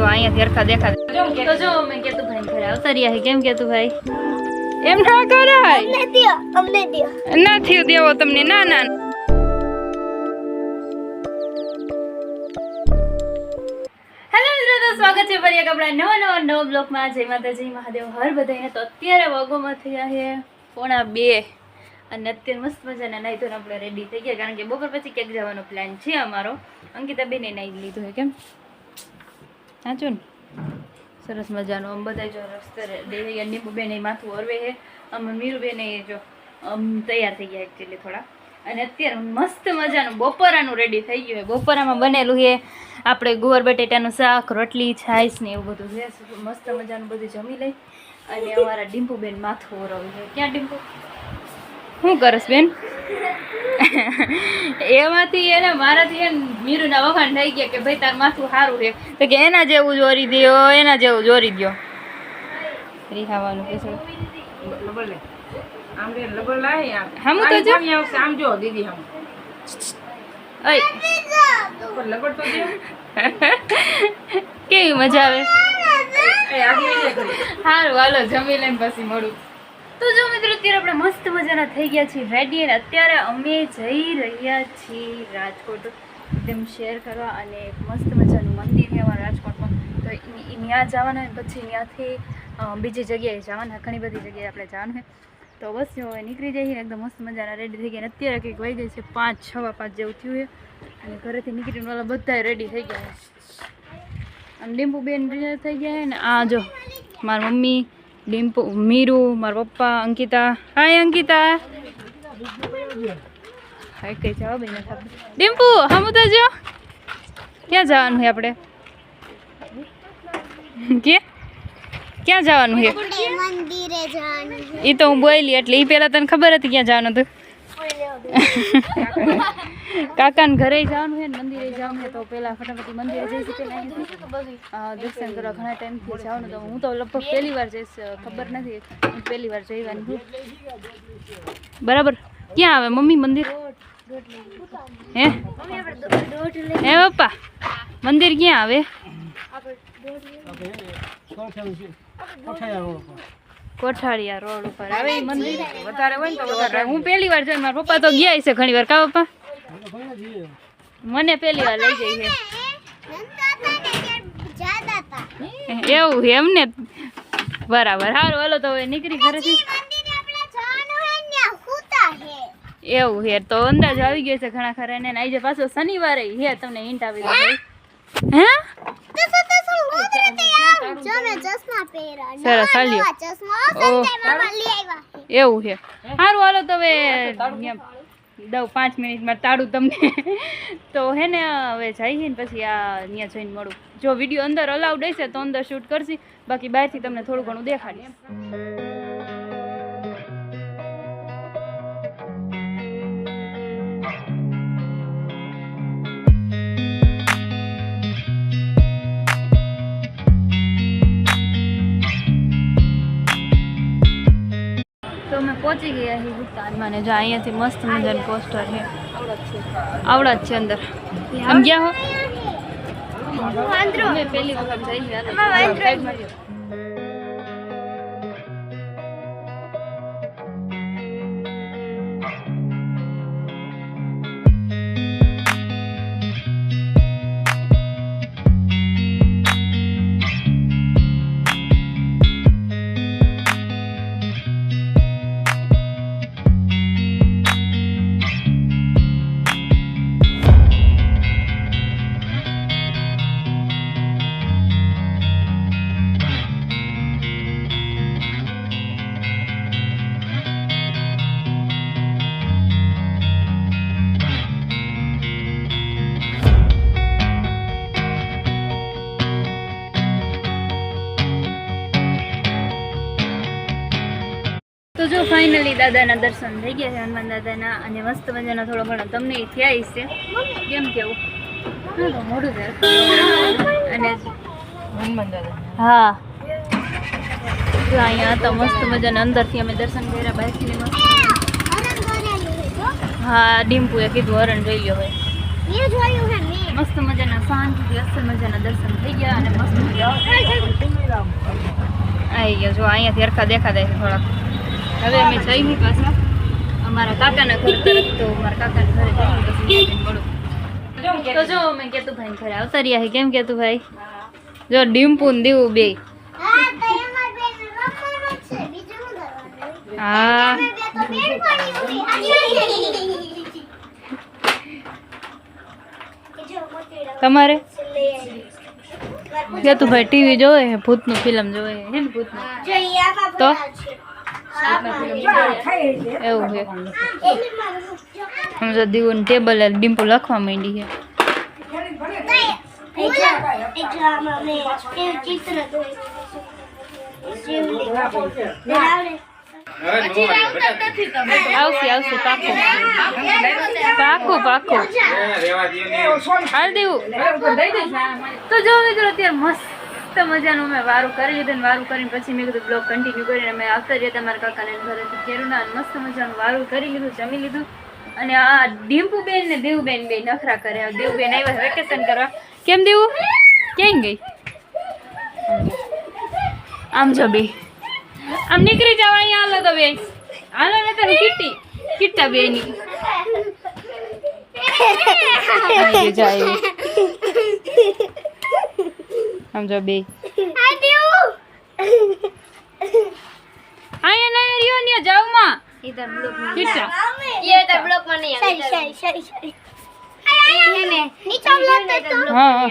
જો અહીંયા હરખા દેખા તો જો અમે કેતું ભાઈ ઘરે આવતા રહ્યા છે. કેમ કેતું ભાઈ એમ ના કરાય. અમને દિયો અમને દિયો. દેવો તમને. ના ના. હેલો મિત્રો તો સ્વાગત છે ફરી એક આપણા નવા નવા નવા બ્લોગમાં. જય માતાજી મહાદેવ. હર બધાને તો અત્યારે વાગોમાં થયા છે પોણા બે. અને અત્યારે મસ્ત મજાના નાઈ ધોઈને આપણે રેડી થઈ ગયા. કારણ કે બપોર પછી ક્યાંક જવાનો પ્લાન છે અમારો. અંકિતા બેને નાઈ લીધું છે કેમ? સાચું ને? સરસ મજાનું. આમ બધા જો રસ્તે થઈ ગયા માથું હરવે છે. અમે મીરુબેન જો, આમ તૈયાર થઈ ગયા એકચ્યુઅલી થોડા. અને અત્યારે મસ્ત મજાનું બપોરાનું રેડી થઈ ગયું છે. બપોરામાં બનેલું છે આપણે ગુવાર બટેટાનું શાક, રોટલી, છાશ ને એવું બધું છે. મસ્ત મજાનું બધું જમી લઈ. અને અમારા ડીમ્પુબેન માથું ઓરવ્યું છે. ક્યાં ડીમ્પુ શું કરસ બેન? એમાંથી એને મારાથી એને મીરુના વખાણ થઈ ગયા કે ભાઈ તાર માથું સારું છે. તો કે એના જેવું જોરી દ્યો એના જેવું જોરી દ્યો. રીહાવાનું ખાવાનું હમું તો જો. આમ જો દીદી હમ. દે કેવી મજા આવે? સારું હાલો જમી લઈને પછી મળું. તો જો મિત્રો, અત્યારે આપણે મસ્ત મજાના થઈ ગયા છીએ રેડી અને અત્યારે અમે જઈ રહ્યા છીએ રાજકોટ. એકદમ શેર કરવા અને મસ્ત મજાનું મંદિર છે રાજકોટમાં. તો ત્યાં જવાના પછી ત્યાંથી બીજી જગ્યાએ જવાના, ઘણી બધી જગ્યાએ આપણે જવાનું છે. તો બસ હવે નીકળી જઈએ એકદમ મસ્ત મજાના રેડી થઈ ગયા અત્યારે કંઈક વહી જાય છે પાંચ છવા પાંચ જેવું થયું છે. અને ઘરેથી નીકળીને ઓલા બધા રેડી થઈ ગયા છે. અને ડીમ્પુ બેન થઈ ગયા છે ને આ જો, મારી મમ્મી ડીમ્પુ, મીરુ, મારા પપ્પા, અંકિતા. હાય અંકિતા. હાય કઈ જવાબ નથી ડીમ્પુ હમ તો જો. ક્યાં જવાનું છે આપણે? કે? ક્યાં જવાનું છે એ તો હું બોલી એટલે એ પહેલાં તને ખબર હતી ક્યાં જવાનું હતું. કાકાને ઘરે જવાનું છે મંદિરે જવાનું છે તો પહેલાં ફટાફટ મંદિરે જઈશું પહેલાં દર્શન કરવા ઘણા ટાઈમથી જવાનું તો હું તો લગભગ પહેલી વાર જઈશ ખબર નથી. હું પહેલી વાર જઈવાની છું. બરાબર? ક્યાં આવે? મમ્મી મંદિર? હે? હે પપ્પા? મંદિર ક્યાં આવે? કોઠાળિયા રોડ ઉપર. આવે મંદિર વધારે હોય ને તો વધારે. હું પહેલી વાર જોઈ. મારા પપ્પા તો ગયા છે ઘણી વાર કા પપ્પા? મને પહેલી વાર લઈ જઈ છે. એવું છે એમને? બરાબર. સારું હલો તો હવે નીકળી ઘરેથી એવું હે તો અંદાજ આવી ગયો છે ઘણા ખરા. ને આજે પાછો શનિવારે હે તમને હિન્ટ આપી ગયો હે? તસો તસો ગોદરેથી આવ જો મેં ચશ્મા પહેર્યા સરસ, હાલ્યો. એવું છે. સારું હાલો તો હવે દઉં પાંચ મિનિટમાં તાળું તમને. તો હે ને, હવે જઈએ ને પછી આ ત્યાં જઈને મળું. જો વીડિયો અંદર અલાઉડ હશે તો અંદર શૂટ કરશી. બાકી બહારથી તમને થોડું ઘણું દેખાડીશ. પહોંચી ગયા છીએ ભૂતાનમાં ને જો અહીંયાથી મસ્ત મજાનું પોસ્ટર છે આવડા જ છે અંદર. સમજ્યા હો? પહેલી વખત જઈ તો જો ફાઇનલી દાદાના દર્શન થઈ ગયા છે હનુમાન દાદાના અને મસ્ત મજાના થોડો ઘણો તમને થયા છે કેમ કેવું? મોડું છે અને હનુમાન દાદા. હા. જો અહીંયા તો મસ્ત મજાના અંદરથી અમે દર્શન કર્યા દોરેલું હે જો હા ડીમ્પુએ કીધું હરણ જોઈ લ્યો ભાઈ. મેં જોયું હે મસ્ત મજાના શાંતિથી અસલ મજાના દર્શન થઈ ગયા અને મસ્ત મજા આવી ગયો જો અહીંયાથી હરખા દેખાતા છે થોડાક. હવે અમે જઈ પાછા. અમારા કાકાના ઘર તરફ તો અમારા કાકાના ઘરે જઈને પછી તો જો અમે કેતુભાઈ ઘરે આવતા રહ્યા છે કેમ કેતુભાઈ? જો ડીમ્પુ ને દેવું બે. હા તો એમાં બેન રમવાનું છે. બીજું શું કરવાનું? હા. અમે બે તો બેનપણી ઊભી. હાજી કે જો મોતીડા તમારે? લઈ ભાઈ ટીવી જોવે ભૂતનું ફિલ્મ જોવે હે? ને ભૂતનું? તો? એવું છે. એની આમ જો દીવું ટેબલ ડિમ્પુ લખવા માંડી છે. આવશે આવશે પાકું પાકું પાકું હાલ દેવું. તો જો મિત્રો અત્યારે મસ્ત મજાનું મેં વારું કરી લીધું ને વારું કરીને પછી મેં કીધું બ્લોગ કન્ટિન્યુ કરીને મેં આવતા રહ્યા તમારા કાકાને ઘરેથી કેરુના અને મસ્ત મજાનું વારું કરી લીધું જમી લીધું. અને આ ડિમ્પુબેન ને દેવબેન બે નખરા કરે. દેવબેન આવ્યા વેકેશન કરવા. કેમ દેવું? કેમ ગઈ? આમ જો બે. આમ નીકળી જાવ અહીંયા હાલો તો બે. હાલો ને તને કિટ્ટી કિટ્ટા બે ની જાય. આમ જો બે અહીંયા ના રહ્યો ને જાવમાં કિટ્ટા સરી સરી સરી સરી. નીચો લો તો હા.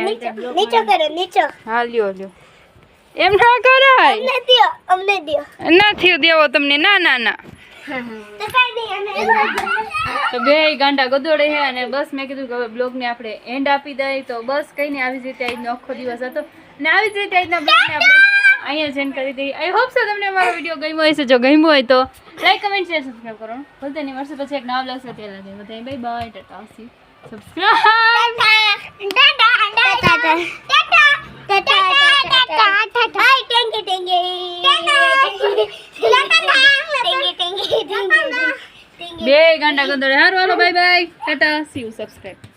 નીચો કરો નીચો. હા લ્યો લ્યો. એમ ના કરાય. અમને દ્યો અમને દ્યો. ના થયું દેવો તમને. ના ના ના. તો બે ગાંડા ગદોડે છે અને બસ મેં કીધું કે હવે બ્લોગને આપણે એન્ડ આપી દઈએ તો બસ કંઈ નહીં આવી જ રીતે આજનો આખો દિવસ હતો અને આવી જ રીતે આજના બ્લોગને આપણે અહીંયા જેન કરી દઈએ આઈ હોપ સો તમને મારો વીડિયો ગમ્યો હશે જો ગમ્યો હોય તો લાઈક કમેન્ટ શેર સબસ્ક્રાઈબ કરો ભલે નહીં મળશે પછી એક નવા બ્લોગ સાથે લાગે બધા bye bye tata see subscribe બે ગાંડા ગંદર હારો હાલો bye bye tata see you subscribe